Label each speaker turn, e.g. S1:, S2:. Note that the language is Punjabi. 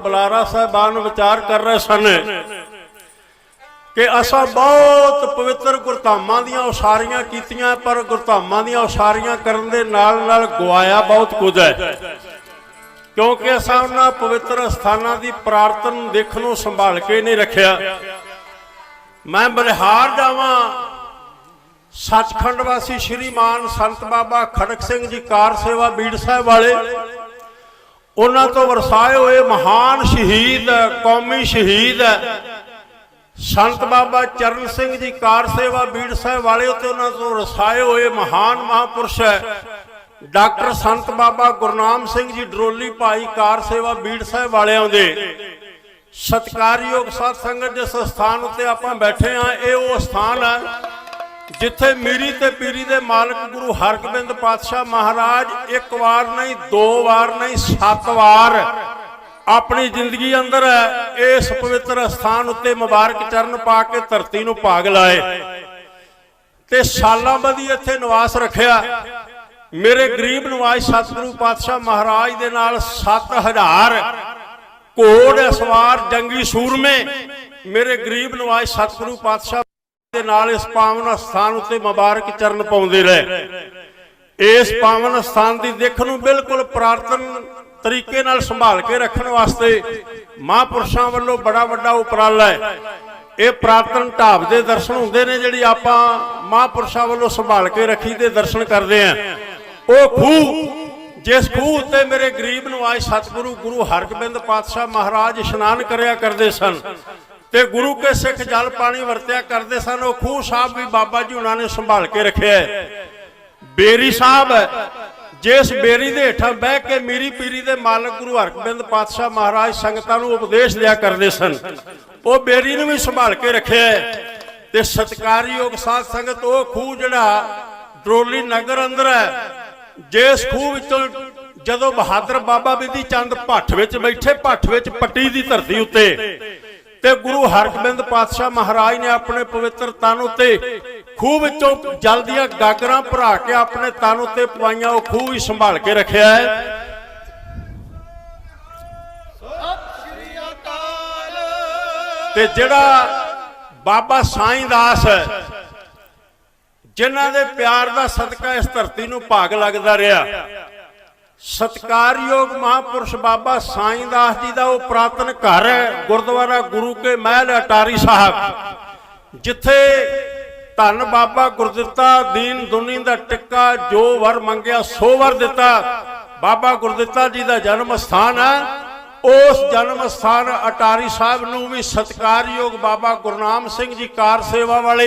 S1: ਬੁਲਾਰਾ ਸਾਹਿਬਾਨ ਵਿਚਾਰ ਕਰ ਰਹੇ ਸਨ ਕਿ ਅਸਾਂ ਬਹੁਤ ਪਵਿੱਤਰ ਗੁਰਧਾਮਾਂ ਦੀਆਂ ਉਸਾਰੀਆਂ ਕੀਤੀਆਂ, ਪਰ ਗੁਰਧਾਮਾਂ ਦੀਆਂ ਉਸਾਰੀਆਂ ਕਰਨ ਦੇ ਨਾਲ ਨਾਲ ਗਵਾਇਆ ਬਹੁਤ ਕੁਝ ਹੈ। ਕਿਉਂਕਿ ਅਸਾਂ ਉਹਨਾਂ ਪਵਿੱਤਰ ਸਥਾਨਾਂ ਦੀ ਪ੍ਰਾਰਥਨਾ ਨੂੰ ਦੇਖਣ ਨੂੰ ਸੰਭਾਲ ਕੇ ਨਹੀਂ ਰੱਖਿਆ। ਮੈਂ ਬਲਿਹਾਰ ਜਾਵਾਂ। ਸੱਚਖੰਡ ਵਾਸੀ ਸ਼੍ਰੀਮਾਨ ਸੰਤ ਬਾਬਾ ਖੜਕ ਸਿੰਘ ਜੀ ਕਾਰ ਸੇਵਾ ਬੀੜ ਸਾਹਿਬ ਵਾਲੇ ਉਹਨਾਂ ਤੋਂ ਵਰਸਾਏ ਹੋਏ ਮਹਾਨ ਸ਼ਹੀਦ, ਕੌਮੀ ਸ਼ਹੀਦ, ਸੰਤ ਬਾਬਾ ਚਰਨ ਸਿੰਘ ਜੀ ਕਾਰ ਸੇਵਾ ਬੀੜ ਸਾਹਿਬ ਵਾਲੇ ਉੱਤੇ ਉਹਨਾਂ ਤੋਂ ਵਰਸਾਏ ਹੋਏ ਮਹਾਨ ਮਹਾਪੁਰਸ਼ ਹੈ ਡਾਕਟਰ ਸੰਤ ਬਾਬਾ ਗੁਰਨਾਮ ਸਿੰਘ ਜੀ ਡਰੋਲੀ ਭਾਈ ਕਾਰ ਸੇਵਾ ਬੀੜ ਸਾਹਿਬ ਵਾਲਿਆਂ ਦੇ ਸਤਕਾਰਯੋਗ ਸਾਧ ਸੰਗਤ ਜਿਸ ਸਥਾਨ ਉੱਤੇ ਆਪਾਂ ਬੈਠੇ ਆ ਇਹ ਉਹ ਸਥਾਨ ਹੈ ਜਿੱਥੇ ਮੀਰੀ ਤੇ ਪੀਰੀ ਦੇ ਮਾਲਕ ਗੁਰੂ ਹਰਗੋਬਿੰਦ ਪਾਤਸ਼ਾਹ ਮਹਾਰਾਜ ਇੱਕ ਵਾਰ ਨਹੀਂ, ਦੋ ਵਾਰ ਨਹੀਂ, ਸੱਤ ਵਾਰ ਆਪਣੀ ਜ਼ਿੰਦਗੀ ਅੰਦਰ ਇਸ ਪਵਿੱਤਰ ਸਥਾਨ ਉੱਤੇ ਮੁਬਾਰਕ ਚਰਨ ਪਾ ਕੇ ਧਰਤੀ ਨੂੰ ਭਾਗ ਲਾਏ ਤੇ ਸਾਲਾਂ ਬੱਧੀ ਇੱਥੇ ਨਿਵਾਸ ਰੱਖਿਆ। ਮੇਰੇ ਗਰੀਬ ਨਿਵਾਜ ਸਤਿਗੁਰੂ ਪਾਤਸ਼ਾਹ ਮਹਾਰਾਜ ਦੇ ਨਾਲ 7000 ਘੋੜ ਸਵਾਰ ਜੰਗੀ ਸੂਰਮੇ ਮੇਰੇ ਗਰੀਬ ਨਵਾਜ਼ ਸਤਿਗੁਰੂ ਪਾਤਸ਼ਾਹ ਦੇ ਨਾਲ ਇਸ ਪਾਵਨ ਸਥਾਨ ਉੱਤੇ ਮੁਬਾਰਕ ਚਰਨ ਪਾਉਂਦੇ ਰਹੇ। ਇਸ ਪਾਵਨ ਸਥਾਨ ਦੀ ਦੇਖ ਨੂੰ ਬਿਲਕੁਲ ਪ੍ਰਾਰਥਨ ਤਰੀਕੇ ਨਾਲ ਸੰਭਾਲ ਕੇ ਰੱਖਣ ਵਾਸਤੇ ਮਹਾਂਪੁਰਸ਼ਾਂ ਵੱਲੋਂ ਬੜਾ ਵੱਡਾ ਉਪਰਾਲਾ ਹੈ। ਇਹ ਪ੍ਰਾਰਥਨ ਢਾਬ ਦੇ ਦਰਸ਼ਨ ਹੁੰਦੇ ਨੇ ਜਿਹੜੀ ਆਪਾਂ ਮਹਾਂਪੁਰਸ਼ਾਂ ਵੱਲੋਂ ਸੰਭਾਲ ਕੇ ਰੱਖੀ ਦੇ ਦਰਸ਼ਨ ਕਰਦੇ ਆਂ ਉਹ ਖੂਹ, ਜਿਸ ਖੂਹ ਉੱਤੇ ਮੇਰੇ ਗਰੀਬ ਨੂੰ ਆਏ ਸਤਿਗੁਰੂ ਗੁਰੂ ਹਰਗੋਬਿੰਦ ਪਾਤਸ਼ਾਹ ਮਹਾਰਾਜ ਇਸ਼ਨਾਨ ਕਰਿਆ ਕਰਦੇ ਸਨ ਤੇ ਗੁਰੂ ਕੇ ਸਿੱਖ ਜਲ ਪਾਣੀ ਵਰਤਿਆ ਕਰਦੇ ਸਨ, ਉਹ ਖੂਹ ਸਾਹਿਬ ਵੀ ਬਾਬਾ ਜੀ ਉਹਨਾਂ ਨੇ ਸੰਭਾਲ ਕੇ ਰੱਖਿਆ ਹੈ। ਬੇਰੀ ਸਾਹਿਬ, ਜਿਸ ਬੇਰੀ ਦੇ ਹੇਠਾਂ ਬਹਿ ਕੇ ਮੀਰੀ ਪੀਰੀ ਦੇ ਮਾਲਕ ਗੁਰੂ ਹਰਗੋਬਿੰਦ ਪਾਤਸ਼ਾਹ ਮਹਾਰਾਜ ਸੰਗਤਾਂ ਨੂੰ ਉਪਦੇਸ਼ ਦਿਆ ਕਰਦੇ ਸਨ, ਉਹ ਬੇਰੀ ਨੂੰ ਵੀ ਸੰਭਾਲ ਕੇ ਰੱਖਿਆ ਤੇ ਸਤਕਾਰਯੋਗ ਸਾਧ ਸੰਗਤ, ਉਹ ਖੂਹ ਜਿਹੜਾ ਡਰੋਲੀ ਨਗਰ ਅੰਦਰ ਹੈ, ਜਿਸ ਖੂਹ ਵਿੱਚੋਂ ਜਦੋਂ ਬਹਾਦਰ ਬਾਬਾ ਬਿਧੀ ਚੰਦ ਭੱਠ ਵਿੱਚ ਬੈਠੇ, ਭੱਠ ਵਿੱਚ ਪੱਟੀ ਦੀ ਧਰਤੀ ਉੱਤੇ ਤੇ ਗੁਰੂ ਹਰਗੋਬਿੰਦ ਪਾਤਸ਼ਾਹ ਮਹਾਰਾਜ ਨੇ ਆਪਣੇ ਪਵਿੱਤਰ ਤਨ ਉੱਤੇ ਖੂਹ ਵਿੱਚੋਂ ਜਲ ਦੀਆਂ ਗਾਗਰਾਂ ਭਰਾ ਕੇ ਆਪਣੇ ਤਨ ਉੱਤੇ ਪਵਾਈਆਂ, ਉਹ ਖੂਹ ਵੀ ਸੰਭਾਲ ਕੇ ਰੱਖਿਆ ਹੈ। ਤੇ ਜਿਹੜਾ ਬਾਬਾ ਸਾਈਂ ਦਾਸ ਹੈ, ਜਿਨ੍ਹਾਂ ਦੇ ਪਿਆਰ ਦਾ ਸਦਕਾ ਇਸ ਧਰਤੀ ਨੂੰ ਭਾਗ ਲੱਗਦਾ ਰਿਹਾ ਸਤਕਾਰਯੋਗ ਮਹਾਪੁਰਸ਼ ਬਾਬਾ ਸਾਈਂ ਦਾਸ ਜੀ ਦਾ ਉਹ ਪ੍ਰਾਤਨ ਘਰ ਹੈ, ਗੁਰਦੁਆਰਾ ਗੁਰੂ ਕੇ ਮਹਿਲ, ਅਟਾਰੀ ਸਾਹਿਬ। ਜਿੱਥੇ ਧੰਨ ਬਾਬਾ ਗੁਰਦਿੱਤਾ ਦੀਨ ਦੁਨੀ ਦਾ ਟਿੱਕਾ ਜੋ ਵਰ ਮੰਗਿਆ, ਸੋ ਵਰ ਦਿੱਤਾ। ਬਾਬਾ ਗੁਰਦਿੱਤਾ ਜੀ ਦਾ ਜਨਮ ਸਥਾਨ ਹੈ। ਉਸ ਜਨਮ ਸਥਾਨ ਅਟਾਰੀ ਸਾਹਿਬ ਨੂੰ ਵੀ ਸਤਕਾਰਯੋਗ ਬਾਬਾ ਗੁਰਨਾਮ ਸਿੰਘ ਜੀ ਕਾਰ ਸੇਵਾ ਵਾਲੇ